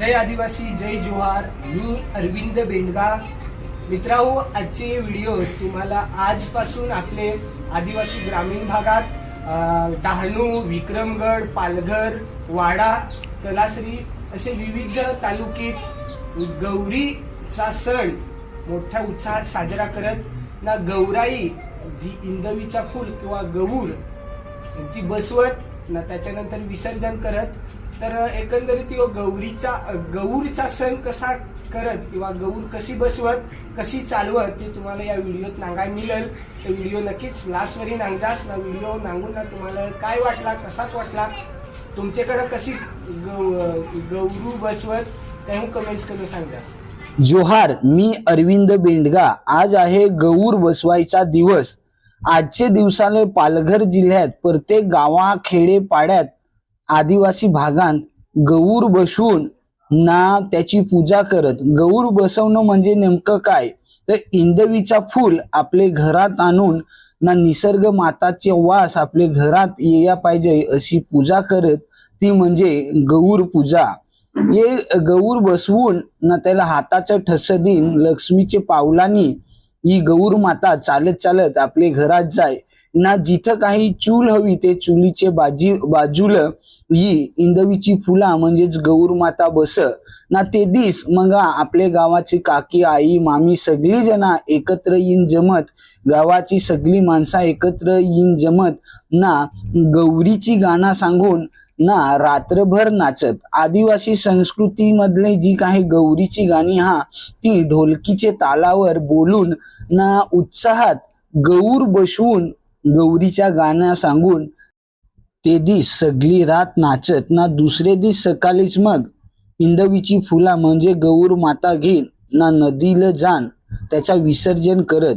जय आदिवासी जय जुहार. मी अरविंद बेंडगा. मित्रांनो आजचे व्हिडिओ तुम्हाला आजपासून आपले आदिवासी ग्रामीण भागात डहाणू विक्रमगड पालघर वाडा तलासरी असे विविध तालुक्यात गौरीचा सण मोठ्या उत्साहात साजरा करत ना गौराई जी इंदवीचा फूल किंवा गौर ती बसवत ना त्याच्यानंतर विसर्जन करत तर एकंदरीत यो गौरीचा गौरीचा सण कसा करत किंवा गौर कशी बसवत कशी चालवत ते तुम्हाला या व्हिडिओत नांगाय मिळेल. तर व्हिडिओ नक्कीच लास्टवरी नांगदास ना व्हिडिओ नांगून ना तुम्हाला काय वाटला कसाच वाटला तुमच्याकडं कशी गौ गौरू बसवत ते कमेंट्स करून सांगा. जोहार मी अरविंद बेंडगा. आज आहे गौर बसवायचा दिवस. आजचे दिवसाने पालघर जिल्ह्यात प्रत्येक गावा खेडे पाड्यात आदिवासी भागात गौर बसवून ना त्याची पूजा करत. गौर बसवणं म्हणजे नेमकं काय? तर इंदवीचा फूल आपले घरात आणून ना निसर्ग माताचे वास आपले घरात येया पाहिजे अशी पूजा करत ती म्हणजे गौर पूजा. हे गौर बसवून ना त्याला हाताचं ठस देईन लक्ष्मीचे पावलांनी ही गौर माता चालत चालत आपले घरात जाय. ना जिथं काही चूल हवी ते चुलीचे बाजी बाजूल ही इंदवीची फुला म्हणजेच गौर माता बस. ना ते दिस मग आपले गावाची काकी आई मामी सगळी जना एकत्र येईन जमत. गावाची सगळी माणसा एकत्र येईन जमत. ना गौरीची गाणं सांगून ना रात्रभर नाचत. आदिवासी संस्कृतीमधले जी काही गौरीची गाणी हा ती ढोलकीचे तालावर बोलून ना उत्साहात गौर बसवून गौरीच्या गाण्या सांगून ते दिस सगळी रात नाचत. ना दुसरे दिस सकाळीच मग इंदवीची फुला म्हणजे गौर माता घेईन. ना नदीला जाण त्याचा विसर्जन करत.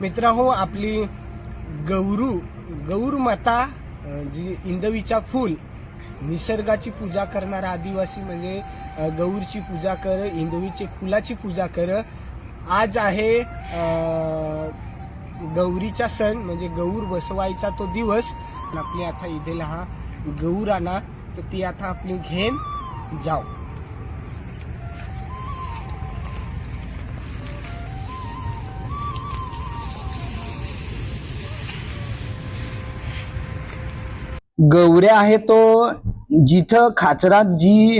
मित्रांनो आपली गौरू गौर माता जी इंदवीचा फूल निसर्गाची पूजा करणारा आदिवासी म्हणजे गौरची पूजा कर इंदवीचे फुलाची पूजा कर. आज आहे गौरीचा सण म्हणजे गौर बसवायचा तो दिवस. आपली आता इथेला हा गौर आणा तर ती आता आपली घेन जाऊ. गौऱ्या आहे तो जिथं खाचरात जी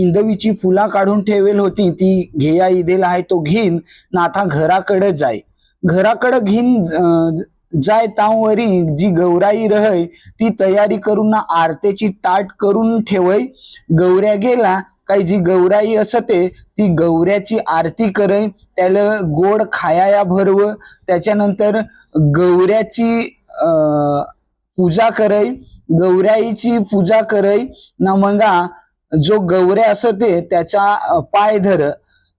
इंदवीची फुला काढून ठेवेल होती ती घेया इदेल आहे तो घेईन नाथा घराकडे जाय. घराकडे घेईन जाय तावरी जी गौराई रहय ती तयारी करून ना आरतेची ताट करून ठेवय. गौऱ्या गेला काही जी गौराई असते ती गौऱ्याची आरती करय त्याला गोड खाया भरव. त्याच्यानंतर गौऱ्याची अं, पूजा करय गौऱ्याईची पूजा करय ना मंगा जो गौऱ्या असते त्याचा त्याच्या पाय धर.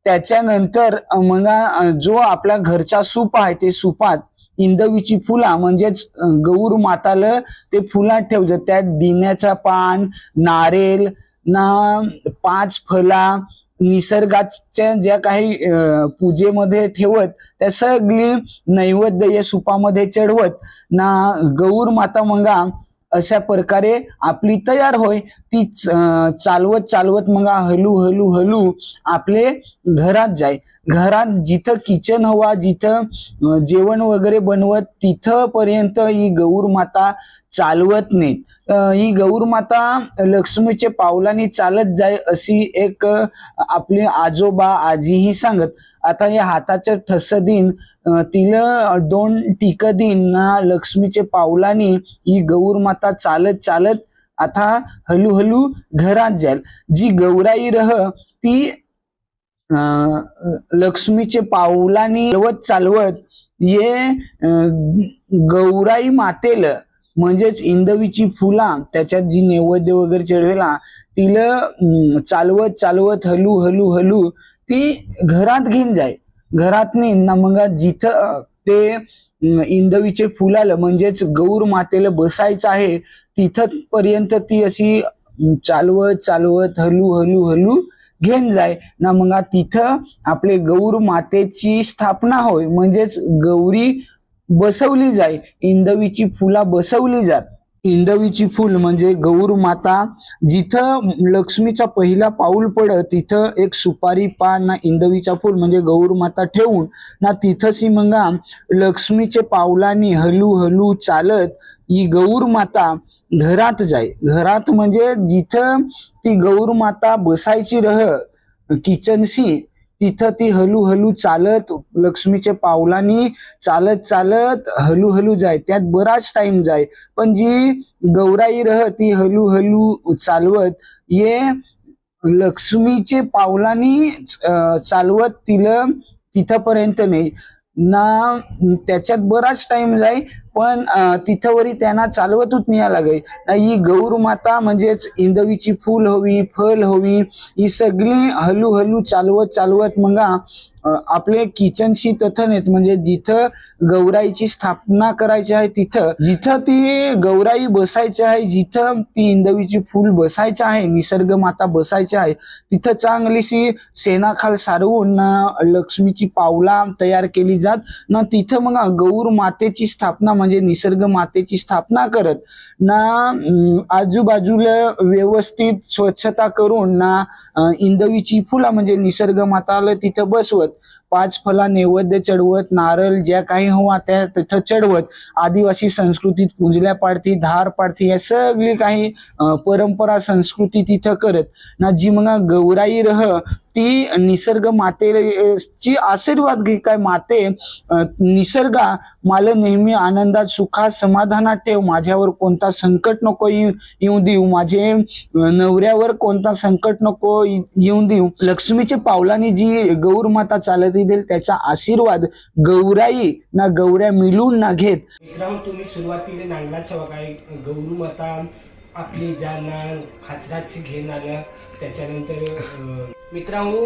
त्याच्यानंतर मंगा जो आपल्या घरचा सूप आहे ते सुपात इंदवीची फुला म्हणजेच गौर माताला ते फुलात ठेवलं त्यात दिन्याचा पान नारेल ना पाच फला निसर्गाच्या ज्या काही पूजेमध्ये ठेवत त्या सगळी नैवेद्य या सुपामध्ये चढवत ना गौर माता मंगा अशा प्रकारे आपली तयार होय ती चालवत चालवत मग हलू हलू हलू आपले घरात जाय. घरात जिथं किचन हवा जिथं जेवण वगैरे बनवत तिथं पर्यंत ही गौर माता चालवत नाहीत. ही गौर माता लक्ष्मीचे पावलाने चालत जाय अशी एक आपले आजोबा आजीही सांगत. आता या हाताचं ठस दिन तिला दोन टिक दिन ना लक्ष्मीचे पावलानी ही गौर माता चालत चालत आता हळूहळू घरात जाईल. जी गौराई रह ती अं, लक्ष्मीचे पावलानी चालवत चालवत ये गौराई मातेल म्हणजेच इंदवीची फुला त्याच्यात जी नैवेद्य वगैरे चढवेला तिला चालवत चालवत हलू हलू हलू ती घरात घेऊन जाय. घरात ना मग जिथं ते इंदवीचे फुलाला म्हणजेच गौर मातेला बसायचं आहे तिथं पर्यंत ती अशी चालवत चालवत हलू हलू हलू घेऊन जाय. ना मग तिथं आपले गौर मातेची स्थापना होय. म्हणजेच गौरी बसवली जाई. इंदवीची फुला बसवली जात. इंदवीची फूल म्हणजे गौर माता. जिथं लक्ष्मीचा पहिला पाऊल पडत तिथं एक सुपारी पान ना इंदवीचा फूल म्हणजे गौर माता ठेवून ना तिथंशी मंगा लक्ष्मीचे पावलांनी हलू हलू चालत ही गौर माता घरात जाय घरात म्हणजे जिथं ती गौर माता बसायची रह किचनशी तिथं ती हळूहळू चालत लक्ष्मीच्या पावलांनी चालत चालत हळूहळू जाय. त्यात बराच टाइम जाय. पण जी गौराई रह ती हळूहळू चालवत ये लक्ष्मीचे पावलांनी चालवत तिला तिथपर्यंत नाही. ना त्याच्यात बराच टाइम जाय. पण अं, तिथंवरी त्यांना चालवतच न्याय लागे ही गौर माता म्हणजेच इंदवीची फूल हवी फल हवी ही सगळी हलू हलू चालवत चालवत मग आपले किचनशी तथन येत. म्हणजे जिथं गौराईची स्थापना करायची आहे तिथं जिथं ती गौराई बसायची आहे जिथं ती इंदवीची फूल बसायचं आहे निसर्ग माता बसायची आहे तिथं चांगलीशी सेनाखाल सारवून ना लक्ष्मीची पावला तयार केली जात. ना तिथं मग गौर मातेची स्थापना म्हणजे म्हणजे निसर्ग मातेची स्थापना करत ना आजूबाजूला व्यवस्थित स्वच्छता करून ना इंदवीची फुला म्हणजे निसर्ग माताला तिथं बसवत पाच फला नैवेद्य चढवत नारळ ज्या काही हवा त्या तिथं चढवत आदिवासी संस्कृतीत पुंजल्या पाडती धार पाडती या सगळी काही परंपरा संस्कृती तिथं करत. ना जी मग गौराई रह ती निसर्ग मातेची आशीर्वाद घे काय माते निसर्गा मला नेहमी आनंदात सुखात समाधानात ठेव माझ्यावर कोणता संकट नको येऊ येऊ देऊ माझे नवऱ्यावर कोणता संकट नको येऊ येऊन देऊ. लक्ष्मीच्या पावलाने जी गौर माता चालत येईल त्याचा आशीर्वाद गौराई ना गौऱ्या मिळून ना घेत. मित्रांनो तुम्ही सुरुवातीला नांगलाच्या काही गौरू माता आपली ज्यांना खाचराची घेऊन आल्या त्याच्यानंतर मित्रांनो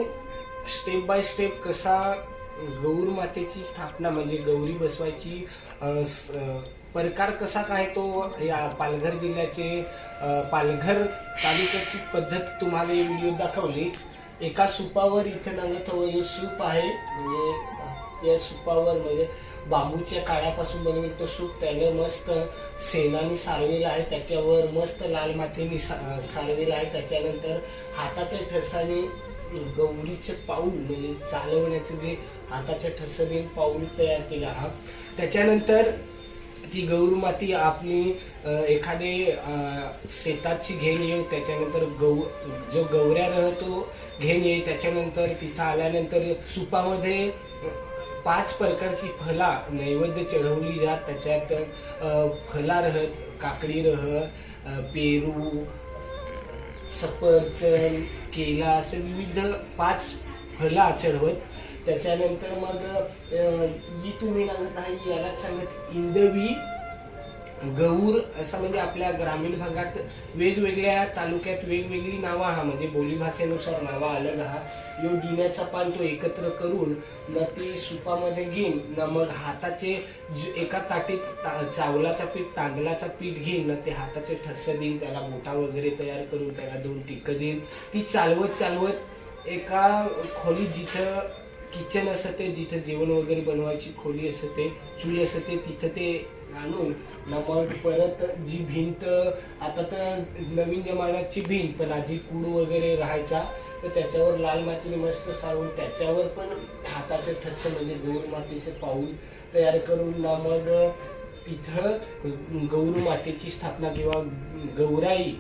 स्टेप बाय स्टेप कसा गौर मातेची स्थापना म्हणजे गौरी बसवायची प्रकार कसा काय तो या पालघर जिल्ह्याचे पालघर तालुक्याची पद्धत तुम्हाला व्हिडिओ दाखवली. एका सुपावर इथे नांगत हवं. हे सूप आहे. म्हणजे या सुपावर म्हणजे बांबूच्या काळ्यापासून बनवेल तो सूप त्याने मस्त सेनानी सारवेला आहे. त्याच्यावर मस्त लाल मातीने सा- सारवेला आहे. त्याच्यानंतर हाताच्या ठसाने गौरीचे पाऊल म्हणजे चालवण्याचं जे हाताच्या ठसाने पाऊल तयार केला. हा. त्याच्यानंतर ती गौर माती आपली एखादे शेताची घेण येऊ त्याच्यानंतर गौ जो गौऱ्या राहतो घेण येईल त्याच्यानंतर तिथं आल्यानंतर सुपामध्ये पाच प्रकारची फला नैवेद्य चढवली जात. त्याच्यात फला रहत काकडी रह पेरू सफरचंद केला असे विविध पाच फला चढवत. त्याच्यानंतर मग जी तुम्ही सांगत आहे यालाच सांगत इंदवी गौर असं म्हणजे आपल्या ग्रामीण भागात वेगवेगळ्या तालुक्यात वेगवेगळी नावं हा म्हणजे बोलीभाषेनुसार नावं अलग हा यो दिण्याचा पान तो एकत्र करून न ते सुपामध्ये घेईन न मग हाताचे एका ताटीत ता- चावलाचा पीठ तांदळाचा पीठ घेईन न ते हाताचे ठस्स देईन त्याला मोठा वगैरे तयार करून त्याला दोन टिकं देईन. ती चालवत चालवत एका खोली जिथं किचन असं ते जिथं जेवण वगैरे बनवायची खोली असते ते असते असं ते तिथं ते आणून ना मग परत जी भिंत आता तर नवीन जमान्याची भिंत पण आधी कूड वगैरे राहायचा तर त्याच्यावर लाल मातीने मस्त सारून त्याच्यावर पण हाताचे ठस्स म्हणजे गौर मातीचे पाऊल तयार करून ना मग तिथं गौर मातेची स्थापना किंवा गौराई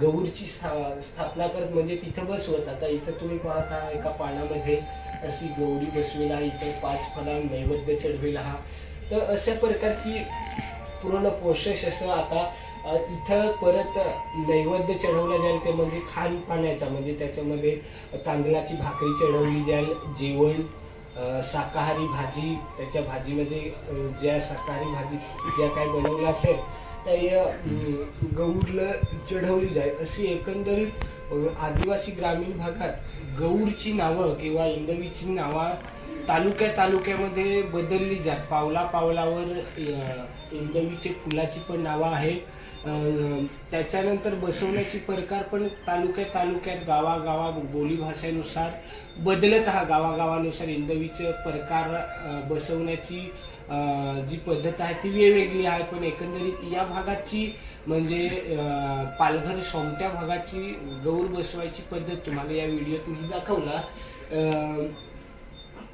गौरची स्था- स्थापना करत म्हणजे तिथं बसवत. आता इथं तुम्ही पाहता एका पानामध्ये अशी गौरी बसवेला इथं पाच फला नैवेद्य चढवेला हा. तर अशा प्रकारची पूर्ण प्रोसेस असं आता इथं परत नैवेद्य चढवलं जाईल ते म्हणजे खान पाण्याचा म्हणजे त्याच्यामध्ये तांदळाची भाकरी चढवली जाईल जेवण शाकाहारी भाजी त्याच्या भाजीमध्ये ज्या शाकाहारी भाजी ज्या काय बनवलं असेल त्या गौडलं चढवली जाईल अशी एकंदरीत आदिवासी ग्रामीण भागात गौडची नावं किंवा इंदवीची नावं तालुक्या तालुक्यामध्ये बदलली जात. पावला पावलावर इंदवीचे फुलाची पण नावं आहेत. त्याच्यानंतर बसवण्याची प्रकार पण तालुक्या तालुक्यात गावागावा बोली भाषेनुसार बदलत हा. गावागावानुसार इंदवीचे प्रकार बसवण्याची जी पद्धत आहे ती वेगवेगळी आहे पण एकंदरीत या भागाची म्हणजे पालघर सोमट्या भागाची गौर बसवायची पद्धत तुम्हाला या व्हिडिओत मी दाखवला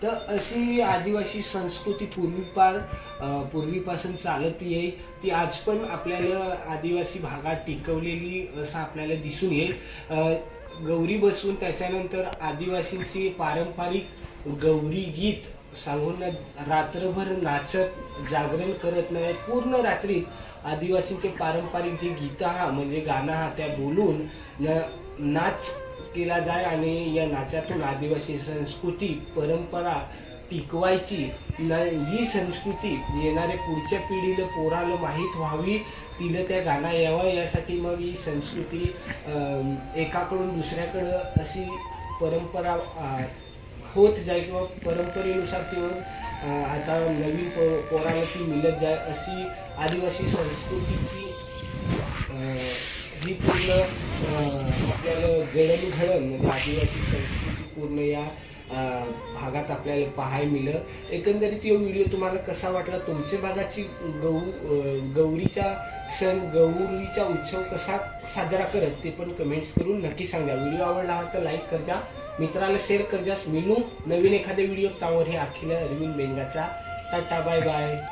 तर अशी आदिवासी संस्कृती पूर्वीपार पूर्वीपासून चालत येईल ती आज पण आपल्याला आदिवासी भागात टिकवलेली असं आपल्याला दिसून येईल. गौरी बसवून त्याच्यानंतर आदिवासींची पारंपरिक गौरी गीत सांगून रात्रभर नाचत जागरण करत नाही पूर्ण रात्रीत आदिवासींचे पारंपरिक जे गीत हा म्हणजे गाणं हा त्या बोलून न- नाच केला जाय आणि या नाचातून आदिवासी संस्कृती परंपरा टिकवायची. न- ही संस्कृती येणाऱ्या पुढच्या पिढीला पोराला माहीत व्हावी तिला त्या गाणं यावं यासाठी मग ही संस्कृती एकाकडून दुसऱ्याकडं अशी परंपरा होत जाय किंवा परंपरेनुसार ती आता नवीन पो- पोराला ती मिळत जाय अशी आदिवासी संस्कृतीची ही पूर्ण आपल्याला जडणघडण म्हणजे आदिवासी संस्कृती पूर्ण या भागात आपल्याला पाहायला मिळलं. एकंदरीत तो व्हिडिओ तुम्हाला कसा वाटला? तुमच्या भागाची गौ गौरीचा सण गौरीचा उत्सव कसा साजरा करत ते पण कमेंट्स करून नक्की सांगा. व्हिडिओ आवडला तर लाईक करजा. मित्राला शेअर करजास मिलू नवीन एखाद्या व्हिडिओ तावर हे Akhil Arvind बेंगाचा. Tata bye bye